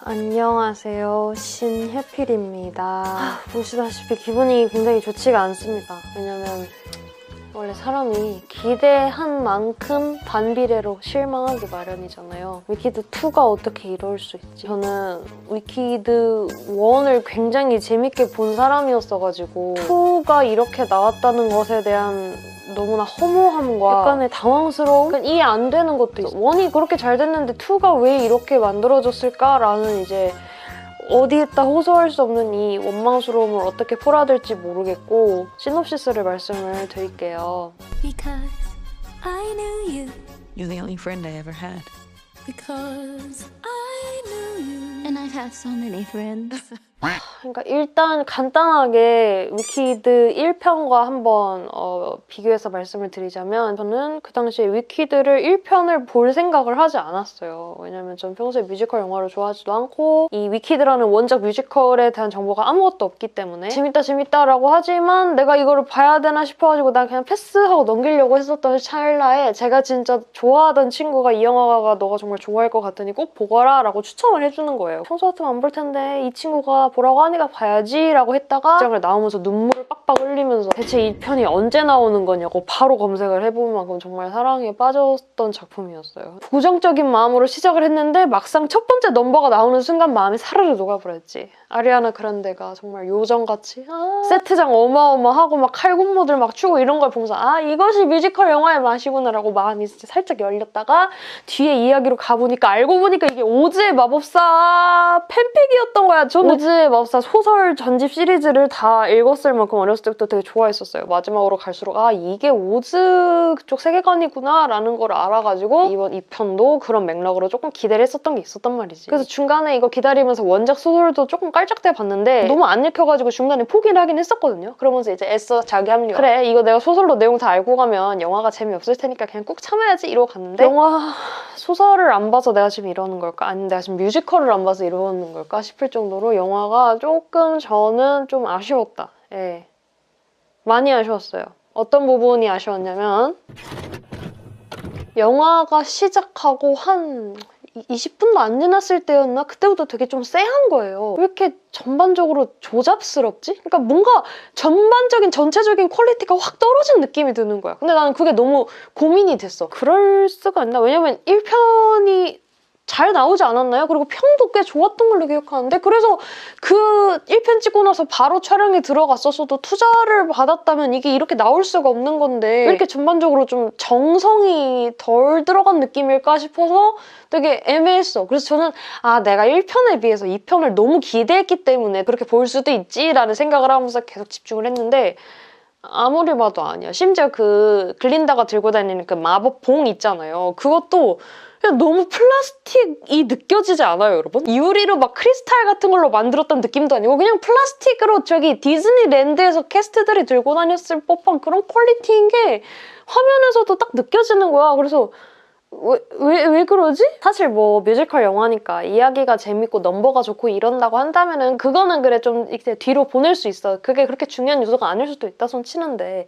안녕하세요. 신혜필입니다. 아, 보시다시피 기분이 굉장히 좋지가 않습니다. 왜냐면 원래 사람이 기대한 만큼 반비례로 실망하기 마련이잖아요. 위키드 2가 어떻게 이럴 수 있지? 저는 위키드 1을 굉장히 재밌게 본 사람이었어가지고 2가 이렇게 나왔다는 것에 대한 너무나 허무함과 약간의 당황스러움? 약간 이해 안 되는 것도 있어. 1이 그렇게 잘 됐는데 2가 왜 이렇게 만들어졌을까라는 이제 어디에다 호소할 수 없는 이 원망스러움을 어떻게 풀어야 될지 모르겠고 시놉시스를 말씀을 드릴게요. Because I knew you. You're the only friend I ever had. Because I knew you. And I've had so many friends. 그러니까 일단 간단하게 위키드 1편과 한번 어, 비교해서 말씀을 드리자면 저는 그 당시에 위키드를 1편을 볼 생각을 하지 않았어요. 왜냐면 전 평소에 뮤지컬 영화를 좋아하지도 않고 이 위키드라는 원작 뮤지컬에 대한 정보가 아무것도 없기 때문에 재밌다 재밌다라고 하지만 내가 이거를 봐야 되나 싶어가지고 난 그냥 패스하고 넘기려고 했었던 찰나에 제가 진짜 좋아하던 친구가 이 영화가 너가 정말 좋아할 것 같으니 꼭 보거라 라고 추천을 해주는 거예요. 평소 같으면 안 볼 텐데 이 친구가 보라고 하니까 봐야지 라고 했다가 장을 나오면서 눈물을 빡빡 흘리면서 대체 이 편이 언제 나오는 거냐고 바로 검색을 해본 만큼 정말 사랑에 빠졌던 작품이었어요. 부정적인 마음으로 시작을 했는데 막상 첫 번째 넘버가 나오는 순간 마음이 사르르 녹아버렸지. 아리아나 그란데가 정말 요정같이 아, 세트장 어마어마하고 막 칼군무들 막 추고 이런 걸 보면서 아 이것이 뮤지컬 영화의 맛이구나라고 마음이 진짜 살짝 열렸다가 뒤에 이야기로 가보니까 알고 보니까 이게 오즈의 마법사 팬픽이었던 거야. 저는 오즈 의 마법사 소설 전집 시리즈를 다 읽었을 만큼 어렸을 때부터 되게 좋아했었어요. 마지막으로 갈수록 아 이게 오즈 쪽 세계관이구나 라는 걸 알아가지고 이번 2편도 그런 맥락으로 조금 기대를 했었던 게 있었단 말이지. 그래서 중간에 이거 기다리면서 원작 소설도 조금 깔짝대 봤는데 너무 안 읽혀가지고 중간에 포기를 하긴 했었거든요. 그러면서 이제 애써 자기 합류. 그래 이거 내가 소설로 내용 다 알고 가면 영화가 재미없을 테니까 그냥 꾹 참아야지 이러고 갔는데 영화 소설을 안 봐서 내가 지금 이러는 걸까? 아니면 내가 지금 뮤지컬을 안 봐서 이러는 걸까 싶을 정도로 영화 가 조금 저는 좀 아쉬웠다. 예. 많이 아쉬웠어요. 어떤 부분이 아쉬웠냐면 영화가 시작하고 한 20분도 안 지났을 때였나? 그때부터 되게 좀 쎄한 거예요. 왜 이렇게 전반적으로 조잡스럽지? 그러니까 뭔가 전반적인 전체적인 퀄리티가 확 떨어진 느낌이 드는 거야. 근데 나는 그게 너무 고민이 됐어. 그럴 수가 있나? 왜냐면 1편이 잘 나오지 않았나요? 그리고 평도 꽤 좋았던 걸로 기억하는데 그래서 그 1편 찍고 나서 바로 촬영에 들어갔었어도 투자를 받았다면 이게 이렇게 나올 수가 없는 건데 왜 이렇게 전반적으로 좀 정성이 덜 들어간 느낌일까 싶어서 되게 애매했어. 그래서 저는 아 내가 1편에 비해서 2편을 너무 기대했기 때문에 그렇게 볼 수도 있지라는 생각을 하면서 계속 집중을 했는데 아무리 봐도 아니야. 심지어 그 글린다가 들고 다니는 그 마법 봉 있잖아요. 그것도 그냥 너무 플라스틱이 느껴지지 않아요, 여러분? 유리로 막 크리스탈 같은 걸로 만들었던 느낌도 아니고 그냥 플라스틱으로 저기 디즈니랜드에서 캐스트들이 들고 다녔을 법한 그런 퀄리티인 게 화면에서도 딱 느껴지는 거야. 그래서 왜, 왜, 왜 그러지? 사실 뭐 뮤지컬 영화니까 이야기가 재밌고 넘버가 좋고 이런다고 한다면은 그거는 그래 좀 이렇게 뒤로 보낼 수 있어. 그게 그렇게 중요한 요소가 아닐 수도 있다 손 치는데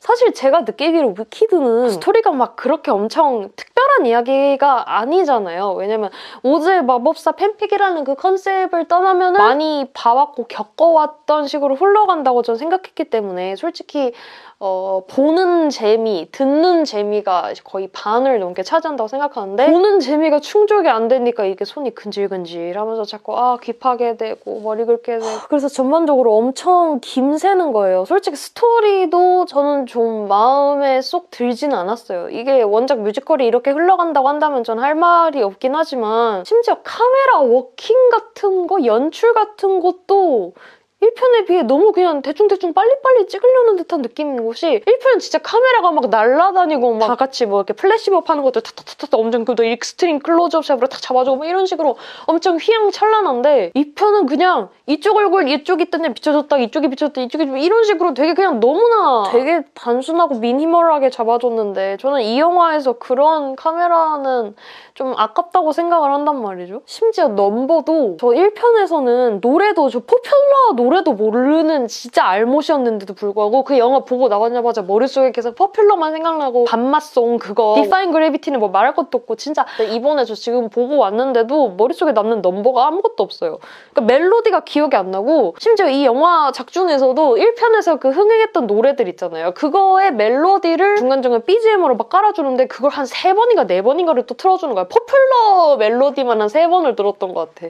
사실 제가 느끼기로 위키드는 스토리가 막 그렇게 엄청 특별한 이야기가 아니잖아요. 왜냐면 오즈의 마법사 팬픽이라는 그 컨셉을 떠나면 많이 봐왔고 겪어왔던 식으로 흘러간다고 저는 생각했기 때문에 솔직히 어, 보는 재미, 듣는 재미가 거의 반을 넘게 차지한다고 생각하는데 보는 재미가 충족이 안 되니까 이게 손이 근질근질 하면서 자꾸 아 귀파게 되고 머리 긁게 되고 그래서 전반적으로 엄청 김새는 거예요. 솔직히 스토리도 저는 좀 마음에 쏙 들지는 않았어요. 이게 원작 뮤지컬이 이렇게 흘러간다고 한다면 전 할 말이 없긴 하지만 심지어 카메라 워킹 같은 거, 연출 같은 것도 1편에 비해 너무 그냥 대충대충 빨리빨리 찍으려는 듯한 느낌인 곳이 1편은 진짜 카메라가 막 날아다니고 막 다 같이 뭐 이렇게 플래시몹 하는 것도 탁탁탁탁 엄청 그 익스트림 클로즈업 샵으로 탁 잡아주고 뭐 이런 식으로 엄청 휘황찬란한데 2편은 그냥 이쪽 얼굴 이쪽 있던 애 비춰줬다 이쪽이 비춰줬다 이쪽이 좀 이런 식으로 되게 그냥 너무나 되게 단순하고 미니멀하게 잡아줬는데 저는 이 영화에서 그런 카메라는 좀 아깝다고 생각을 한단 말이죠. 심지어 넘버도 저 1편에서는 노래도 저 포퓰러 노래 노래도 모르는 진짜 알못이었는데도 불구하고 그 영화 보고 나가자마자 머릿속에 계속 퍼퓰러만 생각나고 반맛송 그거 디파인 그래비티는 뭐 말할 것도 없고 진짜 이번에 저 지금 보고 왔는데도 머릿속에 남는 넘버가 아무것도 없어요. 그러니까 멜로디가 기억이 안 나고 심지어 이 영화 작중에서도 1편에서 그 흥행했던 노래들 있잖아요. 그거의 멜로디를 중간중간 BGM으로 막 깔아주는데 그걸 한 세 번인가 네 번인가를 또 틀어주는 거야. 퍼퓰러 멜로디만 한 세 번을 들었던 것 같아.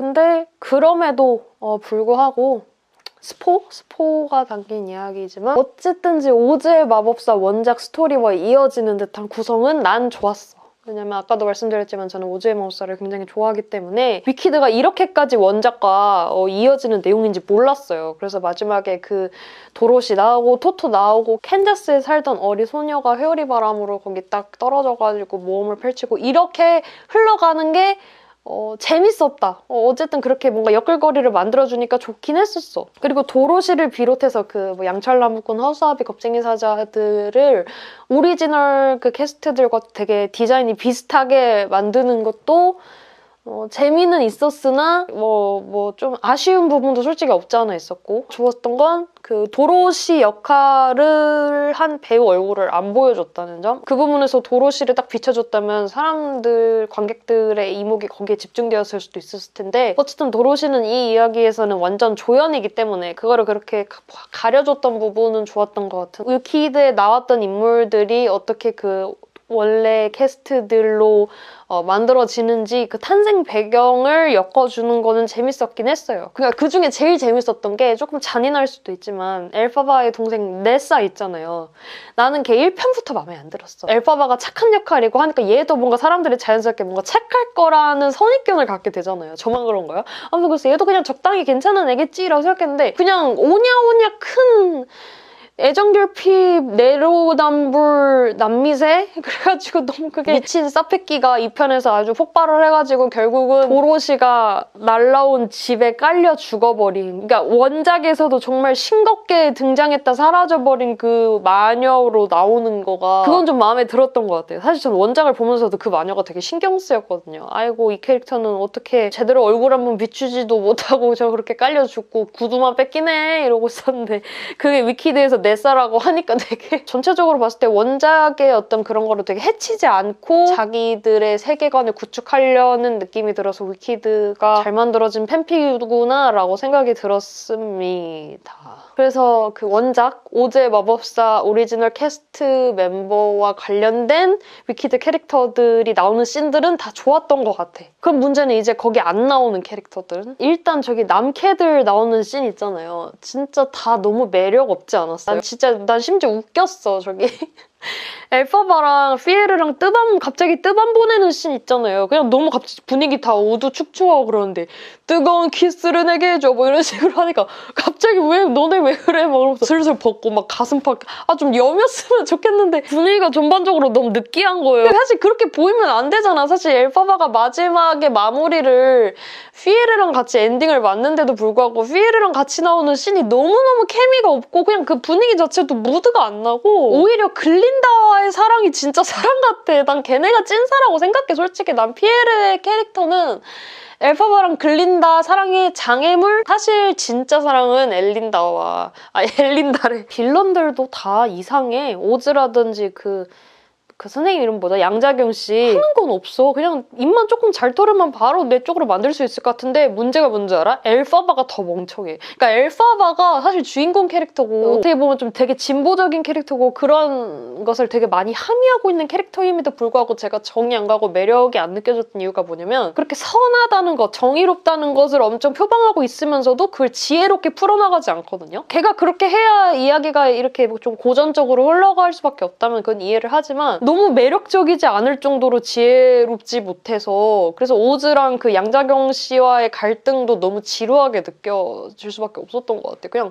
근데 그럼에도 어, 불구하고 스포? 스포가 담긴 이야기지만 어쨌든지 오즈의 마법사 원작 스토리와 이어지는 듯한 구성은 난 좋았어. 왜냐면 아까도 말씀드렸지만 저는 오즈의 마법사를 굉장히 좋아하기 때문에 위키드가 이렇게까지 원작과 어, 이어지는 내용인지 몰랐어요. 그래서 마지막에 그 도로시 나오고 토토 나오고 캔자스에 살던 어리 소녀가 회오리 바람으로 거기 딱 떨어져가지고 모험을 펼치고 이렇게 흘러가는 게 어, 재밌었다. 어, 쨌든 그렇게 뭔가 역글거리를 만들어주니까 좋긴 했었어. 그리고 도로시를 비롯해서 그 뭐 양철나무꾼, 허수아비, 겁쟁이 사자들을 오리지널 그 캐스트들과 되게 디자인이 비슷하게 만드는 것도 어, 재미는 있었으나 뭐 뭐 좀 아쉬운 부분도 솔직히 없지 않아 있었고 좋았던 건 그 도로시 역할을 한 배우 얼굴을 안 보여줬다는 점. 그 부분에서 도로시를 딱 비춰줬다면 사람들 관객들의 이목이 거기에 집중되었을 수도 있었을 텐데 어쨌든 도로시는 이 이야기에서는 완전 조연이기 때문에 그거를 그렇게 가- 가려줬던 부분은 좋았던 것 같은. 위키드에 나왔던 인물들이 어떻게 그 원래 캐스트들로 어, 만들어지는지 그 탄생 배경을 엮어주는 거는 재밌었긴 했어요. 그러니까 그 중에 제일 재밌었던 게 조금 잔인할 수도 있지만 엘파바의 동생 네사 있잖아요. 나는 걔 1편부터 마음에 안 들었어. 엘파바가 착한 역할이고 하니까 얘도 뭔가 사람들이 자연스럽게 뭔가 착할 거라는 선입견을 갖게 되잖아요. 저만 그런가요? 아무튼 그래서 얘도 그냥 적당히 괜찮은 애겠지라고 생각했는데 그냥 오냐오냐 큰 애정결핍, 내로남불, 남미세? 그래가지고 너무 그게 미친 사페끼가 이 편에서 아주 폭발을 해가지고 결국은 도로시가 날라온 집에 깔려 죽어버린 그러니까 원작에서도 정말 싱겁게 등장했다 사라져버린 그 마녀로 나오는 거가 그건 좀 마음에 들었던 것 같아요. 사실 저는 원작을 보면서도 그 마녀가 되게 신경 쓰였거든요. 아이고 이 캐릭터는 어떻게 제대로 얼굴 한번 비추지도 못하고 저 그렇게 깔려 죽고 구두만 뺏기네 이러고 있었는데 그게 위키드에서 넷사라고 하니까 되게 전체적으로 봤을 때 원작의 어떤 그런 거를 되게 해치지 않고 자기들의 세계관을 구축하려는 느낌이 들어서 위키드가 잘 만들어진 팬픽이구나 라고 생각이 들었습니다. 그래서 그 원작 오즈의 마법사 오리지널 캐스트 멤버와 관련된 위키드 캐릭터들이 나오는 씬들은 다 좋았던 것 같아. 그럼 문제는 이제 거기 안 나오는 캐릭터들은? 일단 저기 남캐들 나오는 씬 있잖아요. 진짜 다 너무 매력 없지 않았어요? 난 진짜 난 심지어 웃겼어 저기. 엘파바랑 피에르랑 뜨밤 갑자기 뜨밤 보내는 씬 있잖아요. 그냥 너무 갑자기 분위기 다 우두 축축하고 그러는데 뜨거운 키스를 내게 해줘 뭐 이런 식으로 하니까 갑자기 왜 너네 왜 그래 막 이러면서 슬슬 벗고 막 가슴팍 아 좀 여몄으면 좋겠는데 분위기가 전반적으로 너무 느끼한 거예요. 사실 그렇게 보이면 안 되잖아. 사실 엘파바가 마지막에 마무리를 피에르랑 같이 엔딩을 맞는데도 불구하고 피에르랑 같이 나오는 씬이 너무너무 케미가 없고 그냥 그 분위기 자체도 무드가 안 나고 오히려 글린다와의 사랑이 진짜 사랑 같아. 난 걔네가 찐사라고 생각해. 솔직히 난 피에르의 캐릭터는 엘파바랑 글린다 사랑의 장애물? 사실 진짜 사랑은 엘린다와 아 엘린다래 빌런들도 다 이상해 오즈라든지 그 그 선생님 이름 뭐다? 양자경 씨 하는 건 없어. 그냥 입만 조금 잘 털으면 바로 내 쪽으로 만들 수 있을 것 같은데 문제가 뭔지 알아? 엘파바가 더 멍청해. 그러니까 엘파바가 사실 주인공 캐릭터고 어떻게 보면 좀 되게 진보적인 캐릭터고 그런 것을 되게 많이 함의하고 있는 캐릭터임에도 불구하고 제가 정이 안 가고 매력이 안 느껴졌던 이유가 뭐냐면 그렇게 선하다는 것, 정의롭다는 것을 엄청 표방하고 있으면서도 그걸 지혜롭게 풀어나가지 않거든요. 걔가 그렇게 해야 이야기가 이렇게 뭐좀 고전적으로 흘러갈 수밖에 없다면 그건 이해를 하지만 너무 매력적이지 않을 정도로 지혜롭지 못해서 그래서 오즈랑 그 양자경 씨와의 갈등도 너무 지루하게 느껴질 수밖에 없었던 것 같아요. 그냥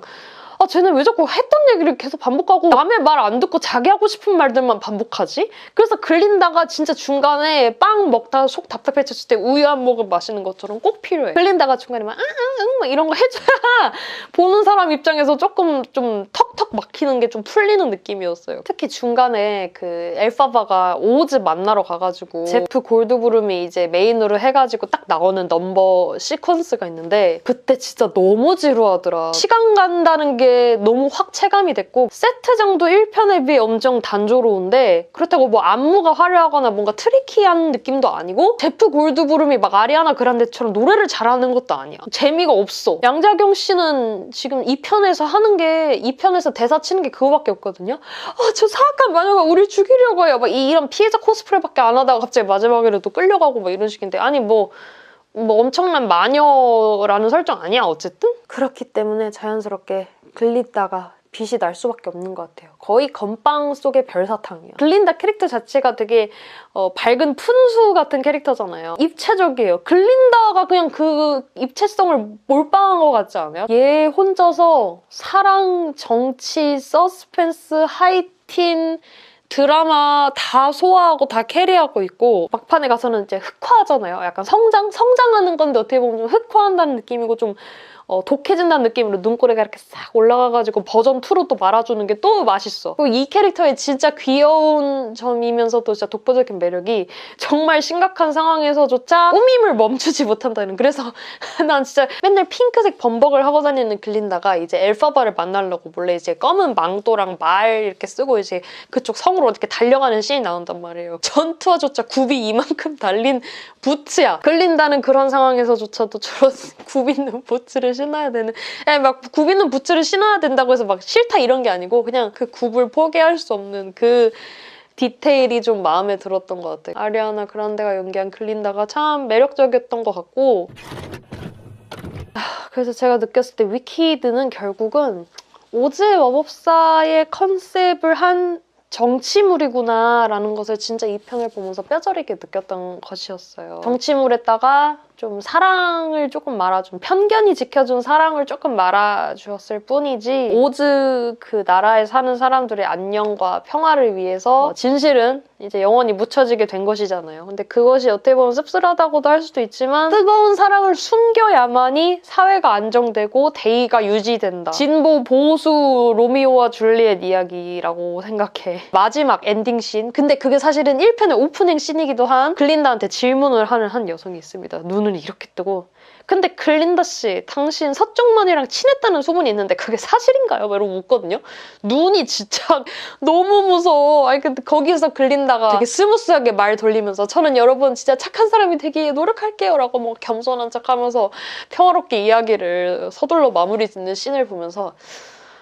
아 쟤는 왜 자꾸 했던 얘기를 계속 반복하고 남의 말 안 듣고 자기 하고 싶은 말들만 반복하지? 그래서 글린다가 진짜 중간에 빵 먹다가 속 답답해졌을 때 우유 한 모금 마시는 것처럼 꼭 필요해. 글린다가 중간에 막 응응응 막 이런 거 해줘야 보는 사람 입장에서 조금 좀 턱턱 막히는 게 좀 풀리는 느낌이었어요. 특히 중간에 그 엘파바가 오즈 만나러 가가지고 제프 골드브룸이 이제 메인으로 해가지고 딱 나오는 넘버 시퀀스가 있는데 그때 진짜 너무 지루하더라. 시간 간다는 게 너무 확 체감이 됐고 세트장도 1편에 비해 엄청 단조로운데 그렇다고 뭐 안무가 화려하거나 뭔가 트리키한 느낌도 아니고 제프 골드브룸이 막 아리아나 그란데처럼 노래를 잘하는 것도 아니야. 재미가 없어. 양자경 씨는 지금 2편에서 하는 게 2편에서 대사 치는 게 그거밖에 없거든요. 아, 저 사악한 마녀가 우리 죽이려고 해요. 막 이- 이런 피해자 코스프레밖에 안 하다가 갑자기 마지막에는 또 끌려가고 막 이런 식인데 아니 뭐뭐 엄청난 마녀라는 설정 아니야 어쨌든 그렇기 때문에 자연스럽게 글리다가 빛이 날 수밖에 없는 것 같아요. 거의 건빵 속의 별사탕이야. 글린다 캐릭터 자체가 되게 어, 밝은 푼수 같은 캐릭터잖아요. 입체적이에요. 글린다가 그냥 그 입체성을 몰빵한 것 같지 않아요? 얘 혼자서 사랑, 정치, 서스펜스, 하이틴, 드라마 다 소화하고 다 캐리하고 있고 막판에 가서는 이제 흑화하잖아요. 약간 성장? 성장하는 건데 어떻게 보면 좀 흑화한다는 느낌이고 좀 어, 독해진다는 느낌으로 눈꼬리가 이렇게 싹 올라가가지고 버전 2로 또 말아주는 게 또 맛있어. 그리고 이 캐릭터의 진짜 귀여운 점이면서도 진짜 독보적인 매력이 정말 심각한 상황에서조차 꾸밈을 멈추지 못한다는. 그래서 난 진짜 맨날 핑크색 범벅을 하고 다니는 글린다가 이제 엘파바를 만나려고 몰래 이제 검은 망토랑 말 이렇게 쓰고 이제 그쪽 성으로 이렇게 달려가는 씬이 나온단 말이에요. 전투화조차 굽이 이만큼 달린 부츠야. 글린다는 그런 상황에서조차도 저런 굽 있는 부츠를 신어야 되는. 아니, 막굽 있는 부츠를 신어야 된다고 해서 막 싫다 이런 게 아니고 그냥 그 굽을 포기할 수 없는 그 디테일이 좀 마음에 들었던 것 같아요. 아리아나 그란데가 연기한 글린다가 참 매력적이었던 것 같고 아, 그래서 제가 느꼈을 때 위키드는 결국은 오즈 마법사의 컨셉을 한 정치물이구나라는 것을 진짜 이 편을 보면서 뼈저리게 느꼈던 것이었어요. 정치물에다가 좀 사랑을 조금 말아준 편견이 지켜준 사랑을 조금 말아주었을 뿐이지 오즈 그 나라에 사는 사람들의 안녕과 평화를 위해서 어, 진실은 이제 영원히 묻혀지게 된 것이잖아요. 근데 그것이 어떻게 보면 씁쓸하다고도 할 수도 있지만 뜨거운 사랑을 숨겨야만이 사회가 안정되고 대의가 유지된다. 진보 보수 로미오와 줄리엣 이야기라고 생각해. 마지막 엔딩 씬. 근데 그게 사실은 1편의 오프닝 씬이기도 한 글린다한테 질문을 하는 한 여성이 있습니다. 눈을 이렇게 뜨고 근데 글린다 씨, 당신 서쪽만이랑 친했다는 소문이 있는데 그게 사실인가요? 막 이러고 묻거든요. 눈이 진짜 너무 무서워. 아니 근데 거기서 글린다가 되게 스무스하게 말 돌리면서 저는 여러분 진짜 착한 사람이 되기 노력할게요 라고 뭐 겸손한 척하면서 평화롭게 이야기를 서둘러 마무리 짓는 씬을 보면서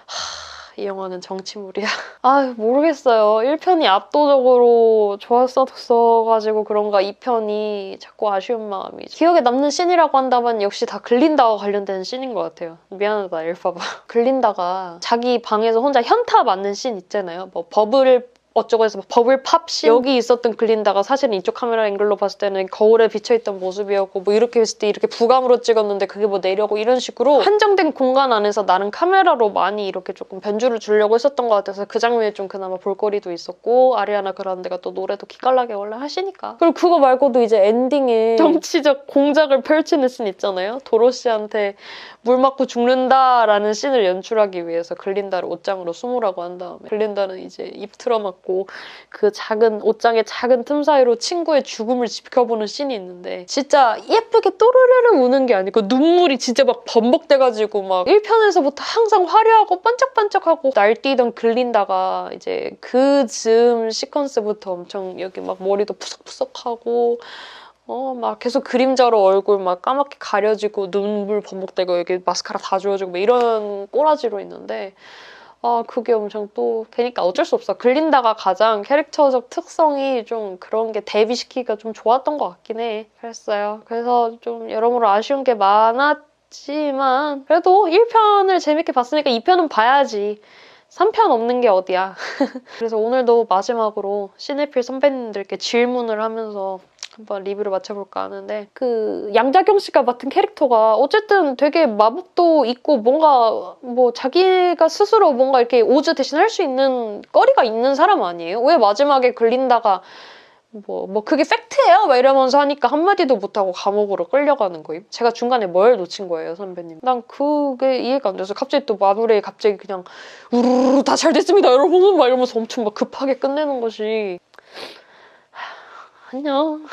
하, 이 영화는 정치물이야. 아 모르겠어요. 1편이 압도적으로 좋았었어가지고 그런가 2편이 자꾸 아쉬운 마음이 기억에 남는 씬이라고 한다면 역시 다 글린다와 관련된 씬인 것 같아요. 미안하다 엘파바. 글린다가 자기 방에서 혼자 현타 맞는 씬 있잖아요. 뭐 버블 어쩌고 해서 버블 팝씬 여기 있었던 글린다가 사실은 이쪽 카메라 앵글로 봤을 때는 거울에 비쳐있던 모습이었고 뭐 이렇게 했을 때 이렇게 부감으로 찍었는데 그게 뭐 내려고 이런 식으로 한정된 공간 안에서 나는 카메라로 많이 이렇게 조금 변주를 주려고 했었던 것 같아서 그 장면이 좀 그나마 볼거리도 있었고 아리아나 그란데가 또 노래도 기깔나게 원래 하시니까. 그리고 그거 말고도 이제 엔딩에 정치적 공작을 펼치는 씬 있잖아요. 도로시한테 물 맞고 죽는다라는 씬을 연출하기 위해서 글린다를 옷장으로 숨으라고 한 다음에 글린다는 이제 입 틀어막고 그 작은 옷장의 작은 틈 사이로 친구의 죽음을 지켜보는 씬이 있는데 진짜 예쁘게 또르르르 우는 게 아니고 눈물이 진짜 막 범벅돼가지고 막 1편에서부터 항상 화려하고 반짝반짝하고 날뛰던 글린다가 이제 그 즈음 시퀀스부터 엄청 여기 막 머리도 푸석푸석하고 어, 막 계속 그림자로 얼굴 막 까맣게 가려지고 눈물 범벅되고 여기 마스카라 다 지워지고 막 이런 꼬라지로 있는데 아 그게 엄청 또 되니까 어쩔 수 없어. 글린다가 가장 캐릭터적 특성이 좀 그런 게 대비시키기가 좀 좋았던 것 같긴 해. 그랬어요. 그래서 좀 여러모로 아쉬운 게 많았지만 그래도 1편을 재밌게 봤으니까 2편은 봐야지. 3편 없는 게 어디야. 그래서 오늘도 마지막으로 시네필 선배님들께 질문을 하면서 한번 리뷰를 맞춰볼까 하는데 그 양자경 씨가 맡은 캐릭터가 어쨌든 되게 마법도 있고 뭔가 뭐 자기가 스스로 뭔가 이렇게 오즈 대신 할 수 있는 거리가 있는 사람 아니에요? 왜 마지막에 걸린다가 뭐, 뭐, 그게 팩트예요? 막 이러면서 하니까 한마디도 못하고 감옥으로 끌려가는 거임. 제가 중간에 뭘 놓친 거예요, 선배님. 난 그게 이해가 안 돼서 갑자기 또 마무리에 갑자기 그냥 우르르 다 잘 됐습니다, 여러분! 막 이러면서 엄청 막 급하게 끝내는 것이. 하, 안녕.